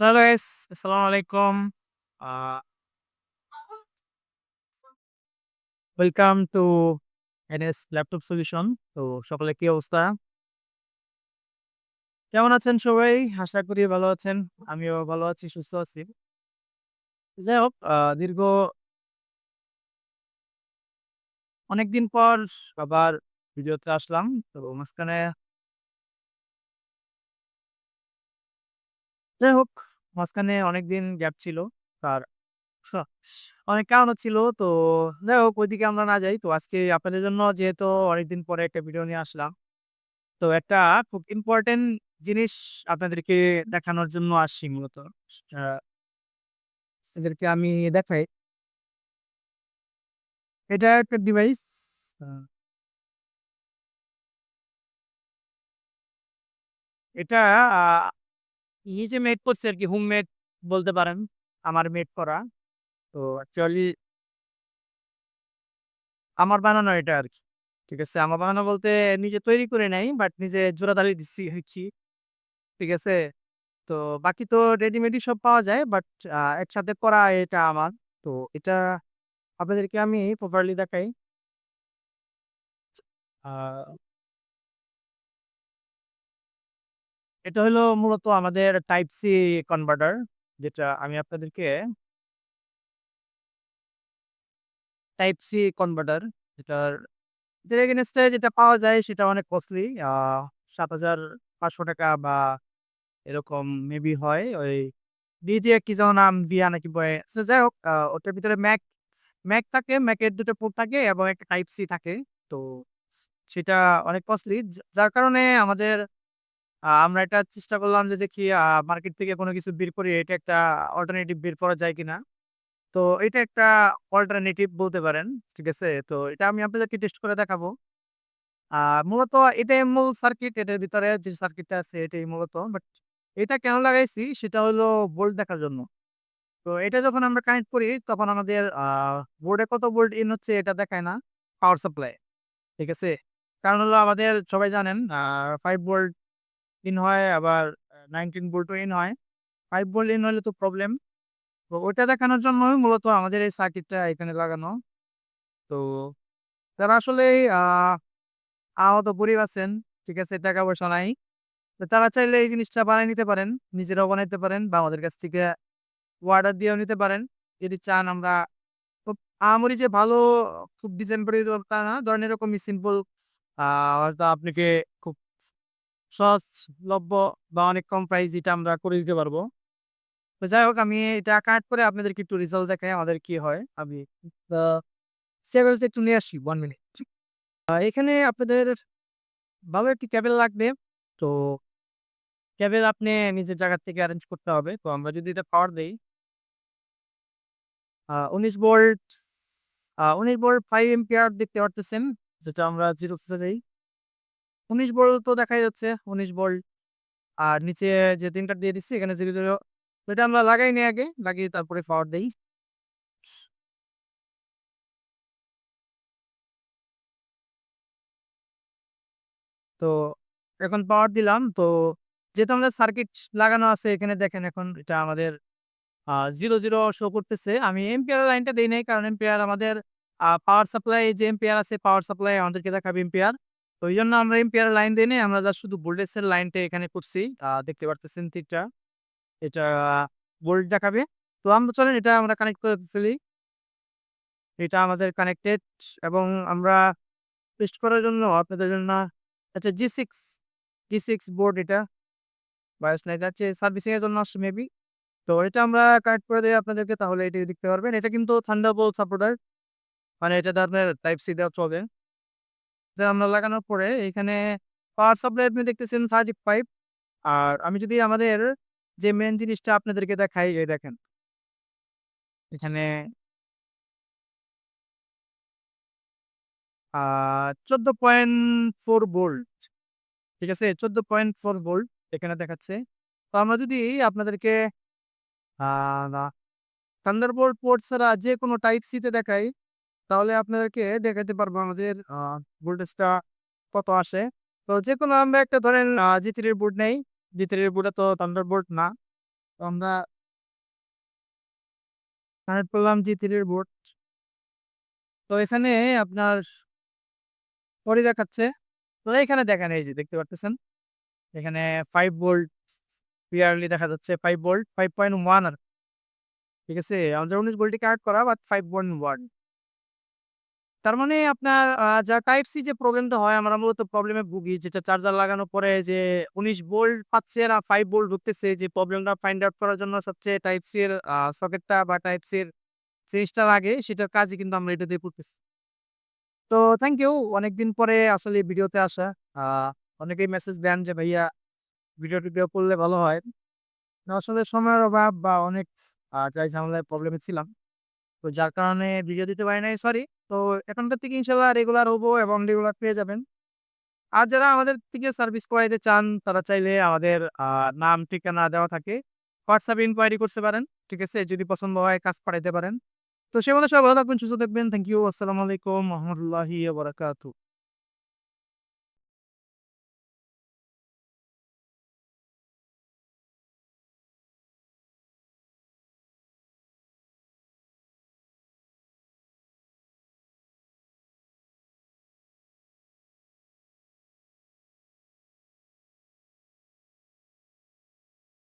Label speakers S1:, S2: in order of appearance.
S1: Hello আসসালামু আলাইকুম। Welcome to NS laptop solution. তো সকলের কি অবস্থা? কেমন আছেন সবাই? আশা করি ভালো আছেন। আমিও ভালো আছি, সুস্থ আছি। যাই হোক দীর্ঘ অনেকদিন পর আবার ভিডিওতে আসলাম। তো মাঝখানে যাই হোক মাঝখানে অনেকদিন গ্যাপ ছিল। স অনেক কারণও ছিল। তো যাই হোক ওইদিকে আমরা না যাই। তো আজকে আপনাদের জন্য যেহেতু অনেকদিন পরে একটা ভিডিও নিয়ে আসলাম। তো একটা খুব ইম্পোর্টেন্ট জিনিস আপনাদেরকে দেখানোর জন্য আসছি মূলত। এদেরকে আমি দেখাই। এটা একটা ডিভাইস এটা নিজে মেড করছি আরকি হোমমেড বলতে পারেন। আমার মেড করা। তো অ্যাকচুয়ালি আমার বানানো এটা আর কি ঠিক আছে? আমার বানানো বলতে নিজে তৈরি করে নাই। বাট নিজে জোড়াতালি দিচ্ছি হচ্ছি। ঠিক আছে? তো বাকি তো রেডিমেডই সব পাওয়া যায়। বাট একসাথে করা এটা আমার। তো এটা আপনাদেরকে আমি প্রপারলি দেখাই। এটা হলো মূলত আমাদের টাইপ সি কনভার্টার। যেটা আমি আপনাদেরকে টাইপ সি কনভার্টার এটার এটার এগেইনস্ট এ যেটা পাওয়া যায় সেটা অনেক কস্টলি। সাত হাজার পাঁচশো টাকা বা এরকম মেবি হয়। ওই দিয়ে কি যেন নাম ভিয়া নাকি বয়ে সো যাই হোক ওটার ভিতরে ম্যাক ম্যাক থাকে, ম্যাকের ২ টা পোর্ট থাকে এবং একটা টাইপ সি থাকে। তো সেটা অনেক কস্টলি। যার কারণে আমাদের আমরা এটা চেষ্টা করলাম যে দেখি মার্কেট থেকে কোনো কিছু বের করি, এটা একটা অল্টারনেটিভ বের করা যায় কিনা। তো এটা একটা অল্টারনেটিভ বলতে পারেন। ঠিক আছে? তো এটা আমি আপনাদেরকে টেস্ট করে দেখাবো। মূলত এটাই মূল সার্কিট। এটার ভিতরে যে সার্কিটটা আছে, এটাই মূলত। বাট এটা কেন লাগাইছি সেটা হলো বোল্ট দেখার জন্য। তো এটা যখন আমরা কানেক্ট করি, তখন আমাদের বোর্ডে কত বোল্ট ইন হচ্ছে, এটা দেখায় না। Power supply. ঠিক আছে? কারণ হলো আমাদের, সবাই জানেন, আ 5 ভোল্ট ইন হয় আবার নাইনটিন 19 ভোল্টও ইন হয়। 5 ভোল্ট ইন হলে তো প্রবলেম। তো ওইটা দেখানোর জন্যই মূলত আমাদের এই সার্কিটটা এখানে লাগানো। তো যারা আসলেই আ আহত গরিব আছেন, ঠিক আছে? টাকা-পয়সা নাই। তো তারা চাইলে এই জিনিসটা বানায় নিতে পারেন। নিজেরাও বানাইতে পারেন বা আমাদের কাছ থেকে অর্ডার দিয়েও নিতে পারেন। যদি চান আমরা খুব আহামরি যে ভালো খুব ডিজাইন করে তা না। ধরেন এরকমই সিম্পল হয়তো আপনাকে সহজলভ্য বা অনেক কম প্রাইস এটা আমরা করে দিতে পারব। তো যাই হোক, আমি এটা কাট করে আপনাদেরকে একটু রেজাল্ট দেখাই আমাদের কি হয়। আমি কেবলটা একটু নিয়ে আসি 1 মিনিট। এখানে আপনাদের ভালো একটি কেবল লাগবে। তো কেবল আপনি নিজের জায়গা থেকে অ্যারেঞ্জ করতে হবে। তো আমরা যদি এটা পাওয়ার দিই ১৯ ভোল্ট আ ১৯ ভোল্ট 5 দেখতে পারতেছেন। যেটা আমরা জেরক্সে দেই। ১৯ বল তো দেখাই যাচ্ছে উনিশ বল আর নিচে যে তিনটা দিয়ে দিচ্ছি এখানে ০, ০ তো এটা আমরা লাগাই নেই আগে। লাগিয়ে তারপরে পাওয়ার দেই। তো এখন পাওয়ার দিলাম। তো যেহেতু আমাদের সার্কিট লাগানো আছে এখানে দেখেন এখন এটা আমাদের জিরো ০, ০ শো করতেছে। আমি এম্পিয়ার লাইনটা দিই নাই। কারণ এম্পিয়ার আমাদের পাওয়ার সাপ্লাই যে এম্পিয়ার আছে পাওয়ার সাপ্লাই আমাদেরকে দেখাবে এম্পিয়ার। তো এই জন্য আমরা এম্পিয়ার লাইন দেই। আমরা জাস্ট শুধু ভোল্টেজের লাইনটা এখানে করছি। দেখতে পারতেছেন তীরটা। এটা ভোল্ট দেখাবে। তো আমরা চলেন এটা আমরা কানেক্ট করে ফেলি। এটা আমাদের কানেক্টেড এবং আমরা টেস্ট করার জন্য আপনাদের জন্য আচ্ছা G6, G6 বোর্ড এটা। বায়োস নাই সার্ভিসিং এর জন্য আসছে মেবি। তো এটা আমরা কানেক্ট করে দেই আপনাদেরকে তাহলে এটাই দেখতে পারবেন। এটা কিন্তু থান্ডারবোল্ট সাপোর্টার। মানে এটা আপনার টাইপ সি দেওয়া চলে। আমরা লাগানোর পরে এখানে পাওয়ার সাপ্লাই আপনি দেখতেছেন 35 আর আমি যদি আমাদের যে মেন জিনিসটা আপনাদেরকে দেখাই এই দেখেন। এখানে চোদ্দ পয়েন্ট ফোর ভোল্ট। ঠিক আছে? 14.4 ভোল্ট এখানে দেখাচ্ছে। তো আমরা যদি আপনাদেরকে থান্ডারবোল্ট পোর্ট ছাড়া যেকোনো টাইপ সি তে দেখাই, তাহলে আপনাদেরকে দেখাতে পারব আমাদের ভোল্টেজটা কত আসে। তো যেকোনো আমরা একটা ধরেন G3 এর বোর্ড নেই। G3 এর বোর্ডে তো থান্ডারবোল্ট না। তো আমরা কানেক্ট করলাম জি থ্রির বোর্ড তো এখানে আপনার পরে দেখাচ্ছে তো এখানে দেখেন, এই যে দেখতে পারতেছেন এখানে ফাইভ ভোল্ট ক্লিয়ারলি দেখা যাচ্ছে five volt five point one আর ঠিক আছে আমাদের উনিশ ভোল্টে কানেক্ট করা বাট ফাইভ পয়েন্ট ওয়ান তার মানে আপনার যা টাইপ সি যে প্রবলেমটা হয়, আমরা মূলত প্রবলেমে ভুগি। যেটা চার্জার লাগানোর পরে যে উনিশ বোল্ট পাচ্ছে না ফাইভ বোল্ট ঢুকতেছে, যে প্রবলেমটা ফাইন্ড আউট করার জন্য সবচেয়ে টাইপ সি এর সকেটটা বা টাইপ সি এর জিনিসটা লাগে, সেটার কাজই কিন্তু আমরা এটাতে করতেছি। তো থ্যাংক ইউ অনেকদিন পরে আসলে ভিডিওতে আসা। অনেকেই মেসেজ দেন যে, ভাইয়া ভিডিও টিডিও করলে ভালো হয়। আসলে সময়ের অভাব বা অনেক যাই ঝামেলায় প্রবলেমে ছিলাম। তো যার কারণে ভিডিও দিতে পারি নাই সরি তো এখনকার থেকে ইনশাল্লাহ রেগুলার হব এবং রেগুলার পেয়ে যাবেন। আর যারা আমাদের থেকে সার্ভিস করাইতে চান, তারা চাইলে আমাদের নাম, ঠিকানা দেওয়া থাকে। হোয়াটসঅ্যাপে ইনকোয়ারি করতে পারেন, ঠিক আছে? যদি পছন্দ হয় কাজ পাঠাইতে পারেন। তো সে মতো সবাই ভালো থাকবেন, সুস্থ থাকবেন। থ্যাংক ইউ আসসালামু আলাইকুম, রহমতুল্লাহি বারাকাতু